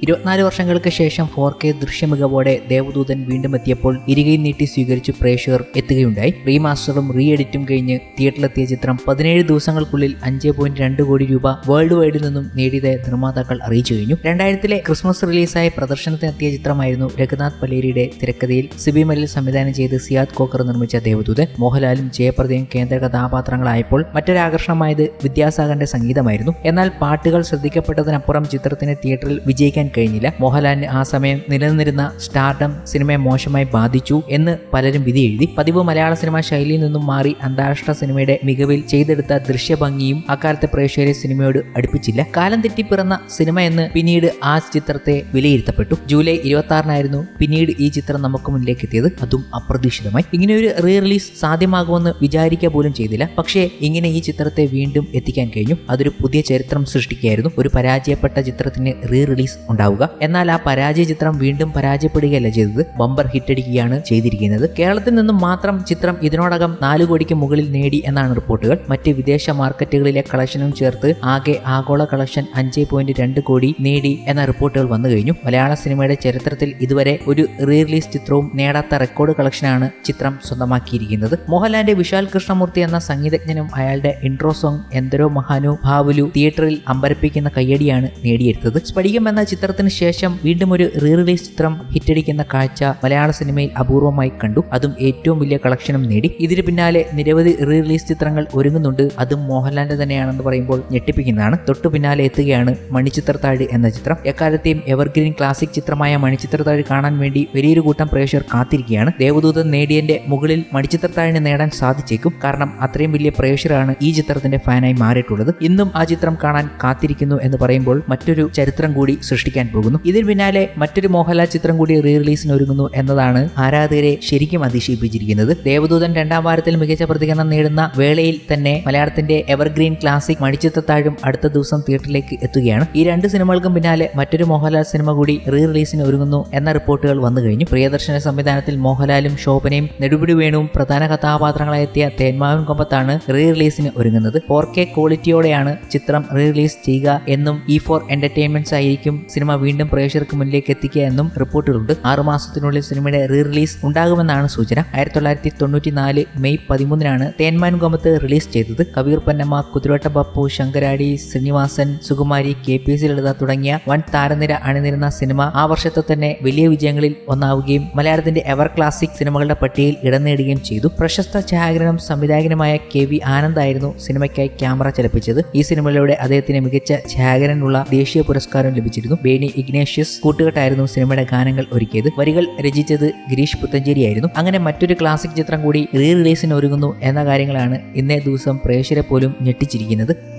ഇരുപത്തിനാല് വർഷങ്ങൾക്ക് ശേഷം ഫോർ കെ ദൃശ്യമികവോടെ ദേവദൂതൻ വീണ്ടും എത്തിയപ്പോൾ ഇരികയും നീട്ടി സ്വീകരിച്ച് പ്രേക്ഷകർ എത്തുകയുണ്ടായി. റീമാസ്റ്ററും റീ എഡിറ്റും കഴിഞ്ഞ് തിയേറ്ററിലെത്തിയ ചിത്രം പതിനേഴ് ദിവസങ്ങൾക്കുള്ളിൽ അഞ്ച് പോയിന്റ് രണ്ട് കോടി രൂപ വേൾഡ് വൈഡിൽ നിന്നും നേടിയതായി നിർമ്മാതാക്കൾ അറിയിച്ചു കഴിഞ്ഞു. രണ്ടായിരത്തിലെ ക്രിസ്മസ് റിലീസായ പ്രദർശനത്തിനെത്തിയ ചിത്രമായിരുന്നു രഘുനാഥ് പലേരിയുടെ തിരക്കഥയിൽ സിബി മലിൽ സംവിധാനം ചെയ്ത് സിയാദ് കോക്കർ നിർമ്മിച്ച ദേവദൂതൻ. മോഹൻലാലും ജയപ്രദയും കേന്ദ്ര കഥാപാത്രങ്ങളായപ്പോൾ മറ്റൊരാകർഷണമായത് വിദ്യാസാഗറിന്റെ സംഗീതമായിരുന്നു. എന്നാൽ പാട്ടുകൾ ശ്രദ്ധിക്കപ്പെട്ടതിനപ്പുറം ചിത്രത്തിന് തിയേറ്ററിൽ വിജയിക്കാൻ കഴിഞ്ഞില്ല. മോഹൻലാലിന് ആ സമയം നിലനിന്നിരുന്ന സ്റ്റാർഡം സിനിമയെ മോശമായി ബാധിച്ചു എന്ന് പലരും വിധി എഴുതി. പതിവ് മലയാള സിനിമാ ശൈലിയിൽ നിന്നും മാറി അന്താരാഷ്ട്ര സിനിമയുടെ മികവിൽ ചെയ്തെടുത്ത ദൃശ്യഭംഗിയും അക്കാലത്തെ പ്രേക്ഷകരെ സിനിമയോട് അടുപ്പിച്ചില്ല. കാലം തെറ്റി പിറന്ന സിനിമ എന്ന് പിന്നീട് ആ ചിത്രത്തെ വിലയിരുത്തപ്പെട്ടു. ജൂലൈ ഇരുപത്തി ആറിനായിരുന്നു പിന്നീട് ഈ ചിത്രം നമുക്ക് മുന്നിലേക്ക് എത്തിയത് അതും അപ്രതീക്ഷിതമായി. ഇങ്ങനെ ഒരു റീ റിലീസ് സാധ്യമാകുമെന്ന് വിചാരിക്കുക പോലും ചെയ്തില്ല. പക്ഷേ ഇങ്ങനെ ഈ ചിത്രത്തെ വീണ്ടും എത്തിക്കാൻ കഴിഞ്ഞു. അതൊരു പുതിയ ചരിത്രം സൃഷ്ടിക്കുകയായിരുന്നു. ഒരു പരാജയപ്പെട്ട ചിത്രത്തിന് റീ റിലീസ് ഉണ്ടാവുക. എന്നാൽ ആ പരാജയ ചിത്രം വീണ്ടും പരാജയപ്പെടുകയല്ല ചെയ്തത്. ബമ്പർ ഹിറ്റടിക്കുകയാണ് ചെയ്തിരിക്കുന്നത്. കേരളത്തിൽ നിന്നും മാത്രം ചിത്രം ഇതിനോടകം നാല് കോടിക്ക് മുകളിൽ നേടി എന്നാണ് റിപ്പോർട്ടുകൾ. മറ്റ് വിദേശ മാർക്കറ്റുകളിലെ കളക്ഷനും ചേർത്ത് ആകെ ആഗോള കളക്ഷൻ അഞ്ച് പോയിന്റ് രണ്ട് കോടി നേടി എന്ന റിപ്പോർട്ടുകൾ വന്നു കഴിഞ്ഞു. മലയാള സിനിമയുടെ ചരിത്രത്തിൽ ഇതുവരെ ഒരു റീ റിലീസ് ചിത്രവും നേടാത്ത റെക്കോർഡ് കളക്ഷനാണ് ചിത്രം സ്വന്തമാക്കിയിരിക്കുന്നത്. മോഹൻലാലിന്റെ വിശാൽ കൃഷ്ണമൂർത്തി എന്ന സംഗീതജ്ഞനും അയാളുടെ ഇൻട്രോ സോങ് എന്തരോ മഹാനു ഭാവുലു തിയേറ്ററിൽ അമ്പരപ്പിക്കുന്ന കയ്യടിയാണ് നേടിയെടുത്തത്. സ്ഫടികം എന്ന ചിത്രത്തിന് ശേഷം വീണ്ടും ഒരു റീ റിലീസ് ചിത്രം ഹിറ്റടിക്കുന്ന കാഴ്ച മലയാള സിനിമയിൽ അപൂർവമായി കണ്ടു. അതും ഏറ്റവും വലിയ കളക്ഷനും നേടി. ഇതിന് പിന്നാലെ നിരവധി റീ റിലീസ് ചിത്രങ്ങൾ ഒരുങ്ങുന്നുണ്ട്. അതും മോഹൻലാലിന്റെ തന്നെയാണെന്ന് പറയുമ്പോൾ ഞെട്ടിപ്പിക്കുന്നതാണ്. തൊട്ടു പിന്നാലെ എത്തുകയാണ് മണിച്ചിത്രത്താഴ് എന്ന ചിത്രം. എക്കാലത്തെയും എവർഗ്രീൻ ക്ലാസിക് ചിത്രമായ മണിച്ചിത്രത്താഴ് കാണാൻ വേണ്ടി വലിയൊരു കൂട്ടം പ്രേക്ഷകർ കാത്തിരിക്കുകയാണ്. ദേവദൂതൻ നേടിയന്റെ മുകളിൽ മണിച്ചിത്രത്താഴിന് നേടാൻ സാധിച്ചേക്കും. കാരണം അത്രയും വലിയ പ്രേക്ഷകരാണ് ഈ ചിത്രത്തിന്റെ ഫാനായി മാറിയിട്ടുള്ളത്. ഇന്നും ആ ചിത്രം കാണാൻ കാത്തിരിക്കുന്നു എന്ന് പറയുമ്പോൾ മറ്റൊരു ചരിത്രം കൂടി സൃഷ്ടിക്കാൻ പോകുന്നു. ഇതിന് പിന്നാലെ മറ്റൊരു മോഹൻലാൽ ചിത്രം കൂടി റീ റിലീസിന് ഒരുങ്ങുന്നു എന്നതാണ് ആരാധകരെ ശരിക്കും അതിശയിപ്പിച്ചിരിക്കുന്നത്. ദേവദൂതൻ രണ്ടാം വാരത്തിൽ മികച്ച പ്രതികരണം നേടുന്ന വേളയിൽ തന്നെ മലയാളത്തിന്റെ എവർഗ്രീൻ ക്ലാസിക് മണിച്ചിത്രത്താഴും അടുത്ത ദിവസം തിയേറ്ററിലേക്ക് എത്തുകയാണ്. ഈ രണ്ട് സിനിമകൾക്കും പിന്നാലെ മറ്റൊരു മോഹൻലാൽ സിനിമ കൂടി റീ റിലീസിന് ഒരുങ്ങുന്നു എന്ന റിപ്പോർട്ടുകൾ വന്നു കഴിഞ്ഞു. പ്രിയദർശന സംവിധാനത്തിൽ മോഹൻലാലും ശോഭനയും നെടുപിടി വേണുവും പ്രധാന കഥാപാത്രങ്ങളായി എത്തിയ തേന്മാവൻ കൊമ്പത്താണ് റീ റിലീസിന് ഒരുങ്ങുന്നത്. ഫോർ കെ ക്വാളിറ്റിയോടെയാണ് ചിത്രം റീ റിലീസ് ചെയ്യുക എന്നും ഇ ഫോർ എന്റർടൈൻമെന്റ്സ് ആയിരിക്കും സിനിമ വീണ്ടും പ്രേക്ഷകർക്ക് മുന്നിലേക്ക് എത്തിക്കുക എന്നും റിപ്പോർട്ടുകളുണ്ട്. ആറുമാസത്തിനുള്ളിൽ സിനിമയുടെ റീ റിലീസ് ഉണ്ടാകുമെന്നാണ് സൂചന. ആയിരത്തി തൊള്ളായിരത്തി തൊണ്ണൂറ്റി നാല് മെയ് പതിമൂന്നിനാണ് തേന്മാൻ കൊമ്പത്ത് റിലീസ് ചെയ്തത്. Kabir Pannamma Kuthiravattam Pappu Sankaradi Sreenivasan Sukumari K P C Lalitha തുടങ്ങിയ വൻ താരനിര അണിനിരുന്ന സിനിമ ആ വർഷത്തെ തന്നെ വലിയ വിജയങ്ങളിൽ ഒന്നാവുകയും മലയാളത്തിന്റെ എവർ ക്ലാസിക് സിനിമകളുടെ പട്ടികയിൽ ഇടം നേടുകയും ചെയ്തു. പ്രശസ്ത ഛായാഗ്രഹനും സംവിധായകനുമായ കെ വി ആനന്ദായിരുന്നു സിനിമയ്ക്കായി ക്യാമറ ചലിപ്പിച്ചത്. ഈ സിനിമയിലൂടെ അദ്ദേഹത്തിന് മികച്ച ഛായാഗ്രഹനുള്ള ദേശീയ പുരസ്കാരം ലഭിച്ചിരുന്നു. ബേണി ഇഗ്നേഷ്യസ് കൂട്ടുകെട്ടായിരുന്നു സിനിമയുടെ ഗാനങ്ങൾ ഒരുക്കിയത്. വരികൾ രചിച്ചത് ഗിരീഷ് പുത്തഞ്ചേരിയായിരുന്നു. അങ്ങനെ മറ്റൊരു ക്ലാസിക് ചിത്രം കൂടി റീ റിലീസിന് ഒരുങ്ങുന്നു എന്ന കാര്യങ്ങളാണ് ഇന്നേ ദിവസം പ്രേക്ഷകരെ പോലും ഞെട്ടിച്ചിരിക്കുന്നത്.